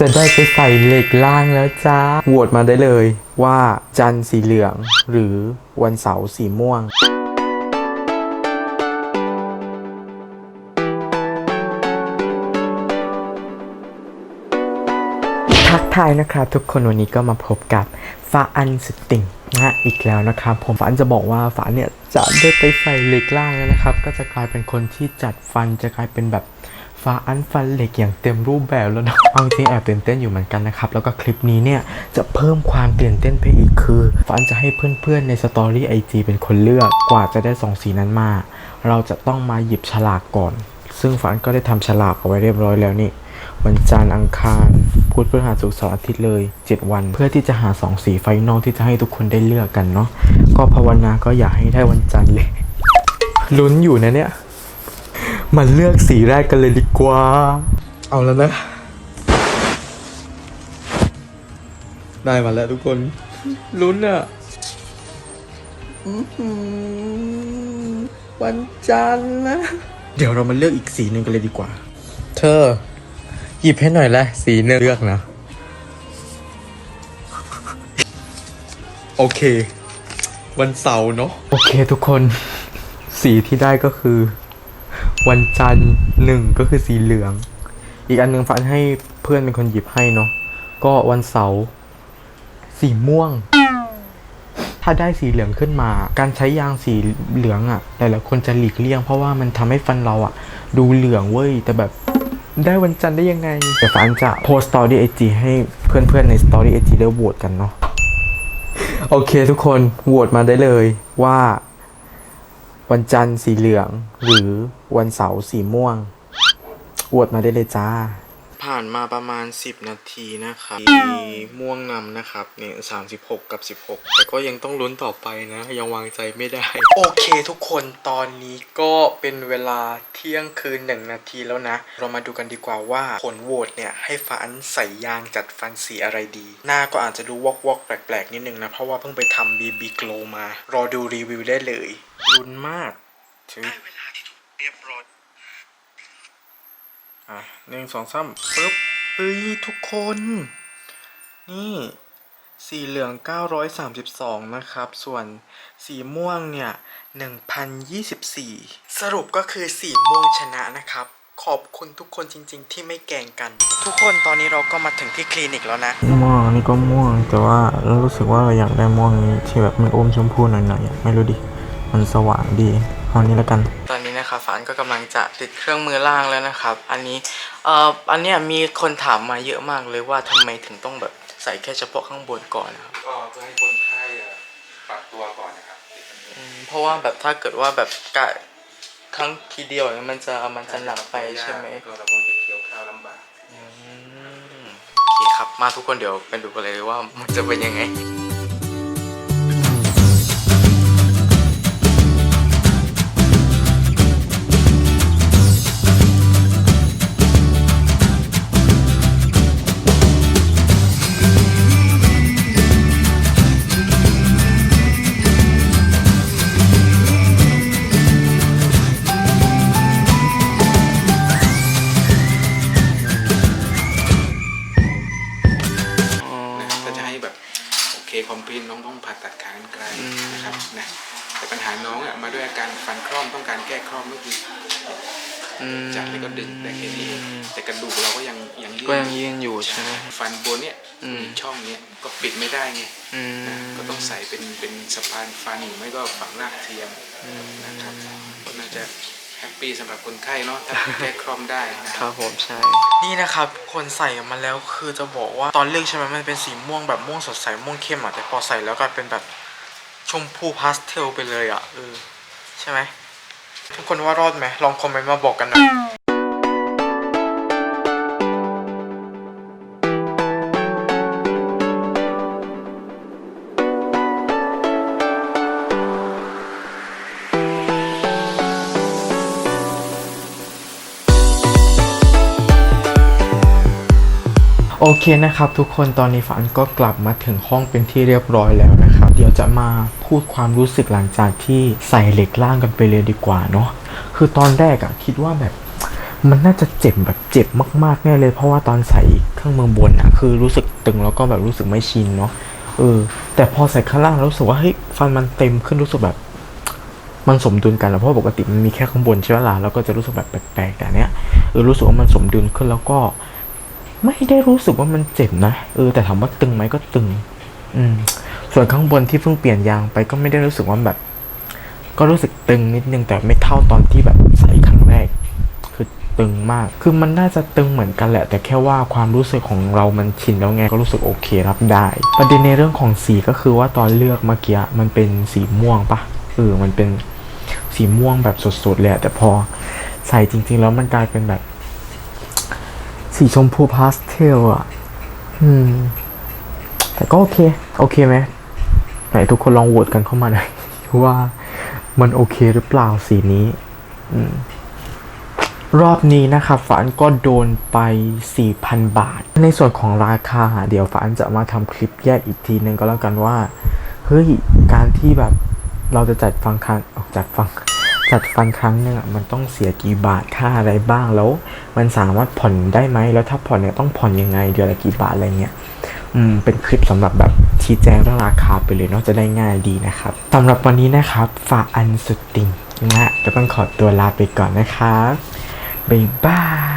จะได้ไปใส่เหล็กล่างแล้วจ้าโหวตมาได้เลยว่าจันทร์สีเหลือง หรือวันเสาร์สีม่วง ทักทายนะครับทุกคนวันนี้ก็มาพบกับฟ้าอันสติงนะอีกแล้วนะครับ ผมฟาอันจะบอกว่าฟาเนี่ยจะได้ไปใส่เหล็กล่างแล้วนะครับ ก็จะกลายเป็นคนที่จัดฟันจะกลายเป็นแบบ ฟ้าอันฟันเหล็กอย่างเต็มรูปแบบแล้วนะเอาจริงแอบตื่นเต้นอยู่เหมือนกันนะครับ แล้วก็คลิปนี้เนี่ยจะเพิ่มความตื่นเต้นไปอีกคือฟ้าอันจะให้เพื่อนๆในสตอรี่ไอจีเป็นคนเลือกกว่าจะได้สองสีนั้นมา เราจะต้องมาหยิบฉลากก่อน ซึ่งฟ้าอันก็ได้ทำฉลากเอาไว้เรียบร้อยแล้วนี่วันจันทร์อังคารพุธพฤหัสศุกร์เสาร์อาทิตย์เลย 7 วัน เพื่อที่จะหาสองสีไฟนอลที่จะให้ทุกคนได้เลือกกันเนาะก็ภาวนาก็อยากให้ได้วันจันทร์เลยลุ้นอยู่นะเนี่ย มาเลือกสีแรกกันเลยดีกว่า เอาแล้วนะ ได้มาแล้วทุกคน ลุ้นอะอื้อหือวันจันทร์นะ เดี๋ยวเรามาเลือกอีกสีหนึ่งกันเลยดีกว่า เธอ หยิบให้หน่อยแหละสีหนึ่งเลือกนะ โอเค วันเสาร์เนาะ โอเคทุกคน สีที่ได้ก็คือ วันจันทร์หนึ่งก็คือสีเหลือง อีกอันหนึ่งฝันให้เพื่อนเป็นคนหยิบให้เนาะก็วันเสาร์สีม่วง ถ้าได้สีเหลืองขึ้นมา การใช้ยางสีเหลืองอะ่ะหลายๆคนจะหลีกเลี่ยง เพราะว่ามันทำให้ฟันเราอะ่ะ ดูเหลืองเว้ยแต่แบบได้วันจันทร์ได้ยังไงแต่ฟันจะโพสต์สตอรี่ไอจีให้เพื่อนๆในสตอรี่ไอจีได้โหวตกันเนาะโอเคทุกคนโหวตมาได้เลยว่า วันจันทร์สีเหลือง หรือวันเสาร์สีม่วงอวดมาได้เลยจ้า ผ่านมาประมาณ 10 นาทีนะครับม่วงนำนะครับเนี่ย36กับ 16 แต่ก็ยังต้องลุ้นต่อไปนะ ยังวางใจไม่ได้ โอเคทุกคนตอนนี้ก็เป็นเวลาเที่ยงคืน 1 นาทีแล้วนะ เรามาดูกันดีกว่าว่าผลโหวตเนี่ยให้ฟันใส่ยางจัดฟันสีอะไรดี หน้าก็อาจจะดูวอกวอกๆแปลกๆ นิดนึงนะ เพราะว่าเพิ่งไปทำ BB Glow มา รอดูรีวิวได้เลยลุ้นมากถือเวลาที่ถูกเรียบร้อย อะหนึ่งสองสามปึ๊บเฮ้ยทุกคน นี่สีเหลือง 932 นะครับ ส่วนสีม่วงเนี่ย 1,024 สรุปก็คือสีม่วงชนะนะครับ ขอบคุณทุกคนจริง ๆ ที่ไม่แกงกัน ทุกคนตอนนี้เราก็มาถึงที่คลินิกแล้วนะ ม่วงนี่ก็ม่วงแต่ว่าเรารู้สึกว่าเราอยากได้ม่วงนี้ที่แบบมันอมชมพูหน่อยๆไม่รู้ดิ มันสว่างดีเอานี้แล้วกัน ตอนนี้นะครับฟานก็กำลังจะติดเครื่องมือล่างแล้วนะครับ อันนี้เอ่ออันเนี้ยมีคนถามมาเยอะมากเลยว่าทำไมถึงต้องแบบใส่แค่เฉพาะข้างบนก่อนนะครับก็เพื่อให้คนไข้อะปรับตัวก่อนนะครับอืมเพราะว่าแบบถ้าเกิดว่าแบบกะครั้งทีเดียวเนี่ยมันจะมันจะหนักไปใช่ไหมก็เราก็จะเคี้ยวข้าวลำบากอืมโอเคครับมาทุกคนเดี๋ยวไปดูกันเลยว่ามันจะเป็นยังไง นะครับนะแต่ปัญหาน้องอะมาด้วยอาการฟันคร่อมต้องการแก้คร่อมก็คืออืมจัดแล้วก็ดึงได้แค่นี้เองแต่กระดูกเราก็ยังยังก็ยังยืนอยู่ใช่ไหมฟันบนเนี่ยอืมช่องเนี้ยก็ปิดไม่ได้ไงอืมนะก็ต้องใส่เป็นเป็นสะพานฟันหรือไม่ก็ฝังรากเทียมนะครับก็น่าจะแฮปปี้สำหรับคนไข้เนาะถ้าแก้คร่อมได้นะคครับรับผมใช่ นี่นะครับคนใส่มาแล้วคือจะบอกว่าตอนเลือกใช่ไหมมันเป็นสีม่วงแบบม่วงสดใสม่วงเข้มอะแต่พอใส่แล้วกลายเป็นแบบ ชมพูพาสเทลไปเลยอะเออใช่ไหมทุกคนว่ารอดไหมลองคอมเมนต์มาบอกกันหน่อยโอเคนะครับทุกคนตอนนี้ฝันก็กลับมาถึงห้องเป็นที่เรียบร้อยแล้วนะ เดี๋ยวจะมาพูดความรู้สึกหลังจากที่ใส่เหล็กล่างกันไปเลยดีกว่าเนาะคือตอนแรกอะคิดว่าแบบมันน่าจะเจ็บแบบเจ็บมากๆแน่เลยเพราะว่าตอนใส่เครื่องเมืองบนอะคือรู้สึกตึงแล้วก็แบบรู้สึกไม่ชินเนาะเออ แต่พอใส่ข้างล่างแล้วรู้สึกว่าเฮ้ยฟันมันเต็มขึ้นรู้สึกแบบ มันสมดุลกันแล้วเพราะปกติมันมีแค่ข้างบนใช่ไหมล่ะแล้วก็จะรู้สึกแบบแปลกๆแต่เนี้ยเออรู้สึกว่ามันสมดุลขึ้นแล้วก็ ไม่ได้รู้สึกว่ามันเจ็บนะเออแต่ถามว่าตึงไหมก็ตึง อืม ส่วนข้างบนที่เพิ่งเปลี่ยนยางไปก็ไม่ได้รู้สึกว่าแบบ ก็รู้สึกตึงนิดนึงแต่ไม่เท่าตอนที่แบบใส่ครั้งแรก คือตึงมาก คือมันน่าจะตึงเหมือนกันแหละ แต่แค่ว่าความรู้สึกของเรามันชินแล้วไงก็รู้สึกโอเครับได้ ประเด็นในเรื่องของสีก็คือว่าตอนเลือกเมื่อกี้มันเป็นสีม่วงปะเออมันเป็นสีม่วงแบบสดๆเลยแต่พอใส่จริง ๆ แล้วมันกลายเป็นแบบ สีชมพูพาสเทลอะ อืม แต่ก็โอเค โอเคไหม ไหนทุกคนลองโหวตกันเข้ามาหน่อยว่ามันโอเคหรือเปล่าสีนี้อรอบนี้นะครับฝานก็โดนไป 4,000 บาท ในส่วนของราคา เดี๋ยวฝานจะมาทำคลิปแยกอีกทีหนึ่งก็แล้วกันว่า เฮ้ย การที่แบบเราจะจัดฟังครั้งออกจัดฟังจัดฟันครั้งหนึ่งอะมันต้องเสียกี่บาทค่าอะไรบ้างแล้ว มันสามารถผ่อนได้ไหมแล้วถ้าผ่อนเนี่ยต้องผ่อนยังไงเดือนละกี่บาทอะไรเงี้ย อืมเป็นคลิปสำหรับแบบชี้แจงเรื่องราคาไปเลยเนาะจะได้ง่ายดีนะครับสำหรับวันนี้นะครับฝากอันสุดติ่งนะจะต้องขอตัวลาไปก่อนนะครับบ๊ายบาย